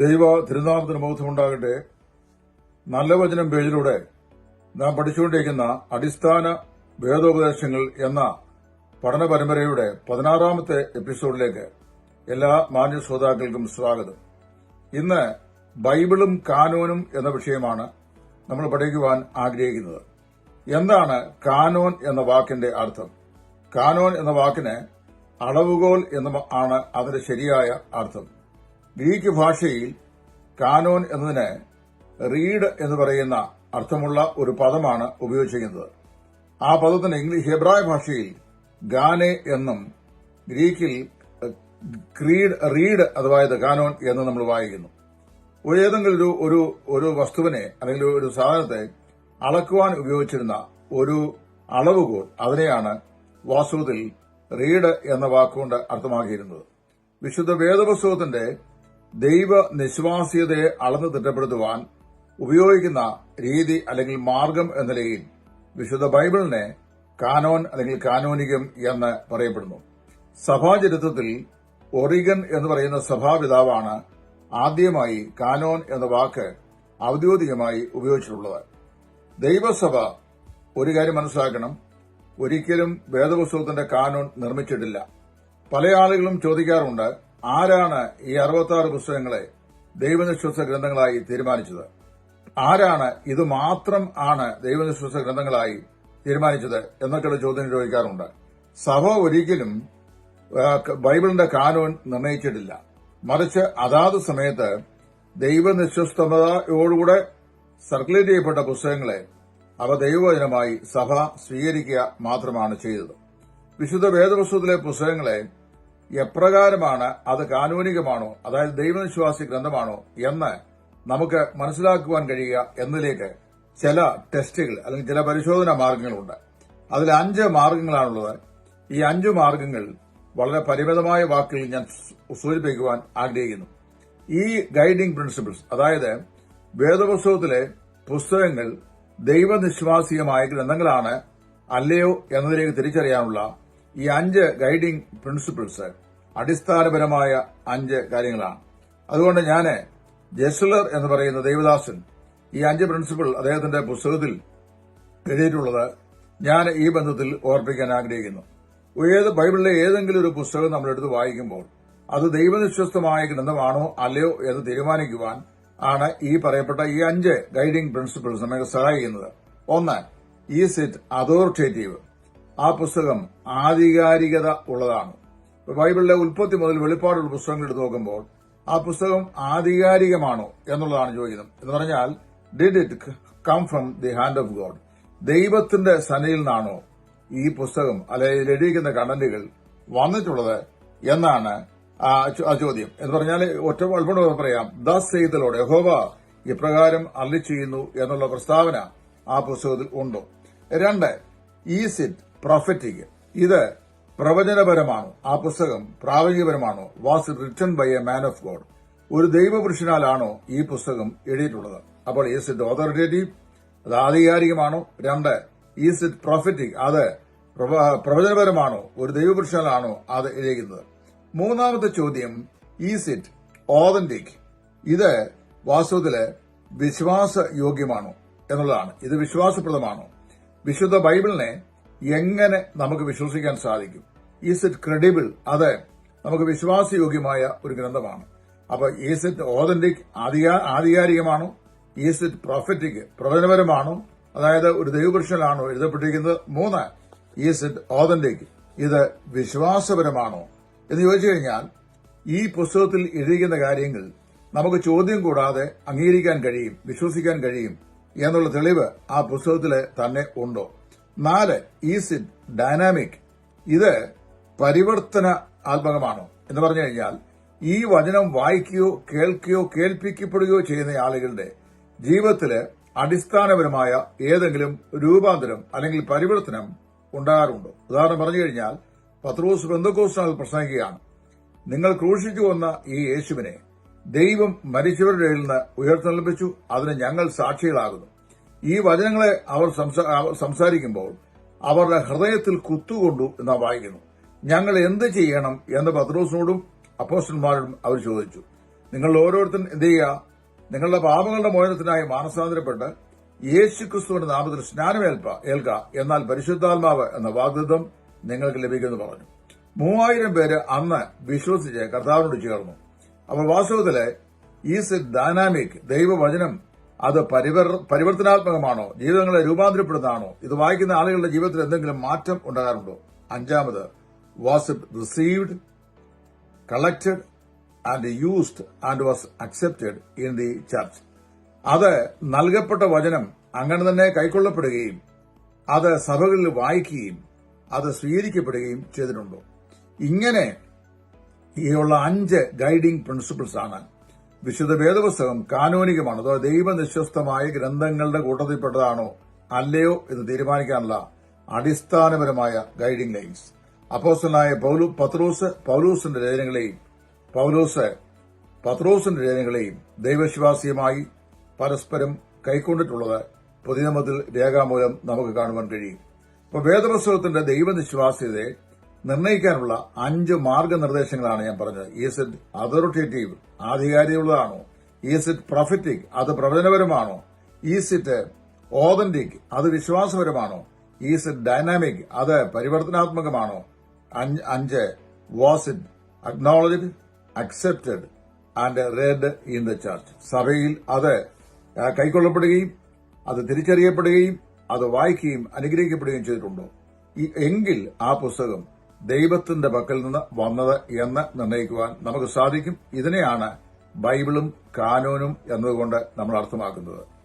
ദൈവ തിരുനാമത്തിന് ബോധമുണ്ടാകട്ടെ. നല്ല വചനം പേജിലൂടെ നാം പഠിച്ചുകൊണ്ടിരിക്കുന്ന അടിസ്ഥാന വേദോപദേശങ്ങൾ എന്ന പഠന പരമ്പരയുടെ പതിനാറാമത്തെ എപ്പിസോഡിലേക്ക് എല്ലാ മാന്യ ശ്രോതാക്കൾക്കും സ്വാഗതം. ഇന്ന് ബൈബിളും കാനോനും എന്ന വിഷയമാണ് നമ്മൾ പഠിക്കുവാൻ ആഗ്രഹിക്കുന്നത്. എന്താണ് കാനോൻ എന്ന വാക്കിന്റെ അർത്ഥം? കാനോൻ എന്ന വാക്കിന് അളവുകോൽ എന്ന് ആണ് അതിന്റെ ശരിയായ അർത്ഥം. ഗ്രീക്ക് ഭാഷയിൽ കാനോൻ എന്നതിന് റീഡ് എന്ന് പറയുന്ന അർത്ഥമുള്ള ഒരു പദമാണ് ഉപയോഗിച്ചിരിക്കുന്നത്. ആ പദത്തിന് ഇംഗ്ലീഷ് ഹെബ്രായ ഭാഷയിൽ ഗാനെ എന്നും ഗ്രീക്കിൽ ക്രീഡ് റീഡ് അഥവാ കാനോൻ എന്ന് നമ്മൾ വായിക്കുന്നു. ഒരു ഏതെങ്കിലും ഒരു ഒരു വസ്തുവിനെ അല്ലെങ്കിൽ ഒരു സാധനത്തെ അളക്കുവാൻ ഉപയോഗിച്ചിരുന്ന ഒരു അളവുകോൾ അതിനെയാണ് വാസ്തവത്തിൽ റീഡ് എന്ന വാക്കുകൊണ്ട് അർത്ഥമാക്കിയിരുന്നത്. വിശുദ്ധ വേദപുസ്തകത്തിന്റെ ദൈവ നിശ്വാസ്യതയെ അളന്ന് തിട്ടപ്പെടുത്തുവാൻ ഉപയോഗിക്കുന്ന രീതി അല്ലെങ്കിൽ മാർഗം എന്ന നിലയിൽ വിശുദ്ധ ബൈബിളിനെ കാനോൻ അല്ലെങ്കിൽ കാനോനികം എന്ന് പറയപ്പെടുന്നു. സഭാചരിത്രത്തിൽ ഒറിഗൻ എന്ന് പറയുന്ന സഭാപിതാവാണ് ആദ്യമായി കാനോൻ എന്ന വാക്ക് ഔദ്യോഗികമായി ഉപയോഗിച്ചിട്ടുള്ളത്. ദൈവസഭ ഒരു കാര്യം മനസ്സിലാക്കണം. ഒരിക്കലും വേദപുസ്തകത്തിന്റെ കാനോൻ നിർമ്മിച്ചിട്ടില്ല. പല ആളുകളും ചോദിക്കാറുണ്ട് ആരാണ് ഈ അറുപത്തി പുസ്തകങ്ങളെ ദൈവനിശ്വസ ഗ്രന്ഥങ്ങളായി തീരുമാനിച്ചത്? ആരാണ് ഇത് മാത്രം ആണ് ദൈവനിശ്വസ ഗ്രന്ഥങ്ങളായി തീരുമാനിച്ചത് എന്നൊക്കെയുള്ള ചോദ്യം ചോദിക്കാറുണ്ട്. സഭ ഒരിക്കലും ബൈബിളിന്റെ കാനോൻ നിർണയിച്ചിട്ടില്ല. മറിച്ച് അതാത് സമയത്ത് ദൈവനിശ്വസ്തതയോടുകൂടെ സർക്കുലേറ്റ് ചെയ്യപ്പെട്ട പുസ്തകങ്ങളെ അവ ദൈവവചനമായി സഭ സ്വീകരിക്കുക മാത്രമാണ് ചെയ്തത്. വിശുദ്ധ വേദപുസ്തകത്തിലെ പുസ്തകങ്ങളെ എപ്രകാരമാണ് അത് കാനൂനികമാണോ അതായത് ദൈവവിശ്വാസി ഗ്രന്ഥമാണോ എന്ന് നമുക്ക് മനസ്സിലാക്കുവാൻ കഴിയുക എന്നതിലേക്ക് ചില ടെസ്റ്റുകൾ അല്ലെങ്കിൽ ചില പരിശോധനാ മാർഗങ്ങളുണ്ട്. അതിൽ അഞ്ച് മാർഗങ്ങളാണുള്ളത്. ഈ അഞ്ചു മാർഗങ്ങൾ വളരെ പരിമിതമായ വാക്കുകൾ ഞാൻ സൂചിപ്പിക്കുവാൻ ആഗ്രഹിക്കുന്നു. ഈ ഗൈഡിംഗ് പ്രിൻസിപ്പിൾസ് അതായത് വേദപുസ്തകത്തിലെ പുസ്തകങ്ങൾ ദൈവനിശ്വാസികമായ ഗ്രന്ഥങ്ങളാണ് അല്ലയോ എന്നതിലേക്ക് തിരിച്ചറിയാനുള്ള ഈ അഞ്ച് ഗൈഡിംഗ് പ്രിൻസിപ്പിൾസ് അടിസ്ഥാനപരമായ അഞ്ച് കാര്യങ്ങളാണ്. അതുകൊണ്ട് ഞാൻ ജെസ്ലർ എന്ന് പറയുന്ന ദേവദാസൻ ഈ അഞ്ച് പ്രിൻസിപ്പിൾ അദ്ദേഹത്തിന്റെ പുസ്തകത്തിൽ എഴുതിയിട്ടുള്ളത് ഞാൻ ഈ ബന്ധത്തിൽ ഓർപ്പിക്കാൻ ആഗ്രഹിക്കുന്നു. ഏത് ബൈബിളിലെ ഏതെങ്കിലും ഒരു പുസ്തകം നമ്മൾ എടുത്ത് വായിക്കുമ്പോൾ അത് ദൈവനിശ്വസ്തമായ ഗ്രന്ഥമാണോ അല്ലയോ എന്ന് തീരുമാനിക്കുവാൻ ആണ് ഈ പറയപ്പെട്ട ഈ അഞ്ച് ഗൈഡിംഗ് പ്രിൻസിപ്പിൾസ് നമ്മെ സഹായിക്കുന്നത്. ഒന്ന് ഈസ് ഇറ്റ് അതോറിറ്റേറ്റീവ്. ആ പുസ്തകം ആധികാരികത ഉള്ളതാണ്. ബൈബിളിലെ ഉൽപ്പത്തി മുതൽ വെളിപ്പാടുള്ള പുസ്തകങ്ങൾ എടുത്ത് നോക്കുമ്പോൾ ആ പുസ്തകം ആധികാരികമാണോ എന്നുള്ളതാണ് ചോദിക്കുന്നത് എന്ന് പറഞ്ഞാൽ did it come from the hand of God ദൈവത്തിന്റെ സനയിൽ നിന്നാണോ ഈ പുസ്തകം അല്ലെങ്കിൽ എഴുതിയിരിക്കുന്ന കണ്ടന്റുകൾ വന്നിട്ടുള്ളത് എന്നാണ് ആ ചോദ്യം. എന്ന് പറഞ്ഞാൽ ഒറ്റ അല്പം പറയാം. ദസ് ചെയ്തലോടെ യഹോവ ഇപ്രകാരം അള്ളി ചെയ്യുന്നു എന്നുള്ള പ്രസ്താവന ആ പുസ്തകത്തിൽ ഉണ്ടോ? രണ്ട് ഈസ് ഇറ്റ് പ്രൊഫറ്റിക് ഇത് പ്രവചനപരമാണോ. ആ പുസ്തകം പ്രാവചികപരമാണോ was written by a man of God ഒരു ദൈവപുരുഷനാലാണോ ഈ പുസ്തകം എഴുതിയിട്ടുള്ളത്. അപ്പോൾ ഈസ് ഇറ്റ് ഓതോറിറ്റേറ്റീവ് അത് ആധികാരികമാണോ? രണ്ട് ഈസ് ഇറ്റ് പ്രൊഫറ്റിക് അത് പ്രവചനപരമാണോ? ഒരു ദൈവപുരുഷനാലാണോ അത് എഴുതിയിരിക്കുന്നത്? മൂന്നാമത്തെ ചോദ്യം ഈസ് ഇറ്റ് ഓതന്റിക് ഇത് വാസ്തവത്തിൽ വിശ്വാസയോഗ്യമാണോ എന്നുള്ളതാണ്. ഇത് വിശ്വാസപ്രദമാണോ? വിശുദ്ധ ബൈബിളിനെ എങ്ങനെ നമുക്ക് വിശ്വസിക്കാൻ സാധിക്കും? ഈസ് ഇറ്റ് ക്രെഡിബിൾ അത് നമുക്ക് വിശ്വാസയോഗ്യമായ ഒരു ഗ്രന്ഥമാണ്. അപ്പൊ ഈസ് ഇറ്റ് ഓതന്റിക് ആധികാരികമാണോ? ഈസ് ഇറ്റ് പ്രൊഫറ്റിക് പ്രവചനപരമാണോ? അതായത് ഒരു ദൈവപുരുഷനാണോ എഴുതപ്പെട്ടിരിക്കുന്നത്? മൂന്ന് ഈസ് ഇറ്റ് ഓതന്റിക് ഇത് വിശ്വാസപരമാണോ? എന്ന് ചോദിച്ചു കഴിഞ്ഞാൽ ഈ പുസ്തകത്തിൽ എഴുതിയിരിക്കുന്ന കാര്യങ്ങൾ നമുക്ക് ചോദ്യം കൂടാതെ അംഗീകരിക്കാൻ കഴിയും വിശ്വസിക്കാൻ കഴിയും എന്നുള്ള തെളിവ് ആ പുസ്തകത്തിൽ തന്നെ ഉണ്ടോ? നാല് ഈസ് ഇറ്റ് ഡൈനാമിക് ഇത് പരിവർത്തന ആത്മകമാണോ? എന്ന് പറഞ്ഞു കഴിഞ്ഞാൽ ഈ വചനം വായിക്കുകയോ കേൾക്കുകയോ കേൾപ്പിക്കപ്പെടുകയോ ചെയ്യുന്ന ആളുകളുടെ ജീവിതത്തിൽ അടിസ്ഥാനപരമായ ഏതെങ്കിലും രൂപാന്തരം അല്ലെങ്കിൽ പരിവർത്തനം ഉണ്ടാകാറുണ്ടോ? ഉദാഹരണം പറഞ്ഞു കഴിഞ്ഞാൽ പത്രോസ് ബന്ധുക്കോസ്റ്റാൽ പ്രസംഗിക്കുകയാണ്. നിങ്ങൾ ക്രൂശിച്ചു വന്ന ഈ യേശുവിനെ ദൈവം മരിച്ചവരുടെ നിന്ന് ഉയർത്തെഴുന്നേൽപ്പിച്ചു അതിന് ഞങ്ങൾ സാക്ഷികളാകുന്നു. ഈ വചനങ്ങളെ അവർ സംസാരിക്കുമ്പോൾ അവരുടെ ഹൃദയത്തിൽ കുത്തുകൊണ്ടു എന്നാ വായിക്കുന്നു. ഞങ്ങൾ എന്ത് ചെയ്യണം എന്ന് പത്രോസിനോടും അപ്പോസ്റ്റന്മാരോടും അവർ ചോദിച്ചു. നിങ്ങൾ ഓരോരുത്തരും എന്ത് ചെയ്യുക? നിങ്ങളുടെ പാപങ്ങളുടെ മോചനത്തിനായി മാനസാന്തരപ്പെട്ട് യേശു ക്രിസ്തുവിന്റെ നാമത്തിൽ സ്നാനമേൽപ്പ ഏൽക്ക. എന്നാൽ പരിശുദ്ധാത്മാവ് എന്ന വാഗ്ദത്വം നിങ്ങൾക്ക് ലഭിക്കുമെന്ന് പറഞ്ഞു. മൂവായിരം പേര് അന്ന് വിശ്വസിച്ച് കർത്താവിനോട് ചേർന്നു. അപ്പോൾ വാസ്തവത്തിലെ ഈസ് ഡൈനാമിക് ദൈവവചനം അത് പരിവർത്തനാത്മകമാണോ? ജീവിതങ്ങളെ രൂപാന്തരപ്പെടുന്നതാണോ ഇത് വായിക്കുന്ന ആളുകളുടെ ജീവിതത്തിൽ എന്തെങ്കിലും മാറ്റം ഉണ്ടാകാറുണ്ടോ? അഞ്ചാമത് was it received collected and used and was accepted in the church അത് നൽകപ്പെട്ട വചനം അങ്ങനെ തന്നെ കൈക്കൊള്ളപ്പെടുകയും അത് സഭകളിൽ വായിക്കുകയും അത് സ്വീകരിക്കപ്പെടുകയും ചെയ്തിട്ടുണ്ടോ? ഇങ്ങനെ ഈയുള്ള അഞ്ച് ഗൈഡിംഗ് പ്രിൻസിപ്പിൾസ് ആണ് വിശുദ്ധ വേദപുസ്തകം കാനോനികമാണ്. അതോ ദൈവനിശ്വസ്തമായ ഗ്രന്ഥങ്ങളുടെ കൂട്ടത്തിൽപ്പെട്ടതാണോ? അല്ലയോ എന്ന് തീരുമാനിക്കാനുള്ള അടിസ്ഥാനപരമായ ഗൈഡിംഗ് ലൈൻസ്. അപ്പോസ്റ്റലായ പത്രോസ് പൗലൂസിന്റെ രചനകളെയും പൗലോസ് പത്രോസിന്റെ രചനകളെയും ദൈവവിശ്വാസിയുമായി പരസ്പരം കൈക്കൊണ്ടിട്ടുള്ളത് പുതിയ നിയമത്തിൽ രേഖാമൂലം നമുക്ക് കാണുവാൻ കഴിയും. അപ്പോൾ വേദപുസ്തകത്തിന്റെ ദൈവനിശ്വാസ്യതയെ നിർണയിക്കാനുള്ള അഞ്ച് മാർഗനിർദ്ദേശങ്ങളാണ് ഞാൻ പറഞ്ഞത്. ഈസ് ഇറ്റ് അതോറിറ്റേറ്റീവ് ആധികാരികമുള്ളതാണോ ഈസ് ഇറ്റ് പ്രൊഫറ്റിക് അത് പ്രവചനപരമാണോ? ഈസ് ഇറ്റ് ഓതന്റിക് അത് വിശ്വാസപരമാണോ? ഈസ് ഇറ്റ് ഡൈനാമിക് അത് പരിവർത്തനാത്മകമാണോ? അഞ്ച് was it acknowledged accepted and read in the church സഭയിൽ അത് കൈക്കൊള്ളപ്പെടുകയും അത് തിരിച്ചറിയപ്പെടുകയും അത് വായിക്കുകയും അനുഗ്രഹിക്കപ്പെടുകയും ചെയ്തിട്ടുണ്ടോ? എങ്കിൽ ആ പുസ്തകം ദൈവത്തിന്റെ പക്കൽ നിന്ന് വന്നത് എന്ന് നിർണയിക്കുവാൻ നമുക്ക് സാധിക്കും. ഇതിനെയാണ് ബൈബിളും കാനോനും എന്നതുകൊണ്ട് നമ്മൾ അർത്ഥമാക്കുന്നത്.